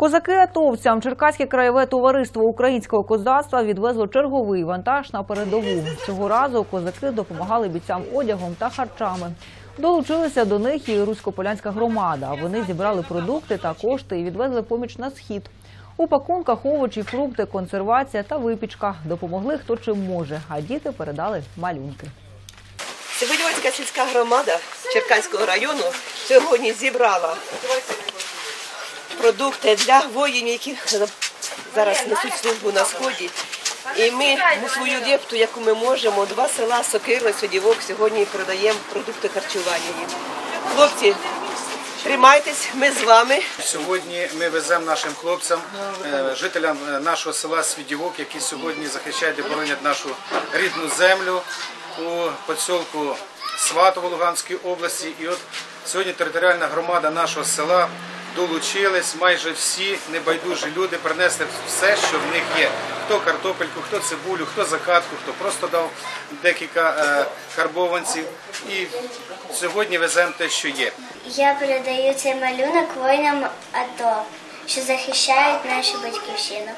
Козаки атовцям Черкаське краєве товариство українського козацтва відвезло черговий вантаж на передову. Цього разу козаки допомагали бійцям одягом та харчами. Долучилися до них і русько-полянська громада. Вони зібрали продукти та кошти і відвезли поміч на схід. У пакунках овочі, фрукти, консервація та випічка допомогли хто чим може, а діти передали малюнки. Сьогоднівська сільська громада Черкаського району сьогодні зібрала продукти для воїнів, які зараз несуть службу на сході. І ми свою лепту, яку ми можемо, два села Сокири, Содівок сьогодні продаємо продукти харчування їм. Хлопці, тримайтесь, ми з вами. Сьогодні ми веземо нашим хлопцям, е, жителям е, нашого села Свідівок, які сьогодні захищають і боронять нашу рідну землю у поселку Сватово Луганської області. І от сьогодні територіальна громада нашого села долучились. Майже всі небайдужі люди принесли все, що в них є. Хто картопельку, хто цибулю, хто закатку, хто просто дав декілька е, карбованців. І сьогодні веземо те, що є. Я передаю цей малюнок воїнам АТО, що захищають нашу батьківщину.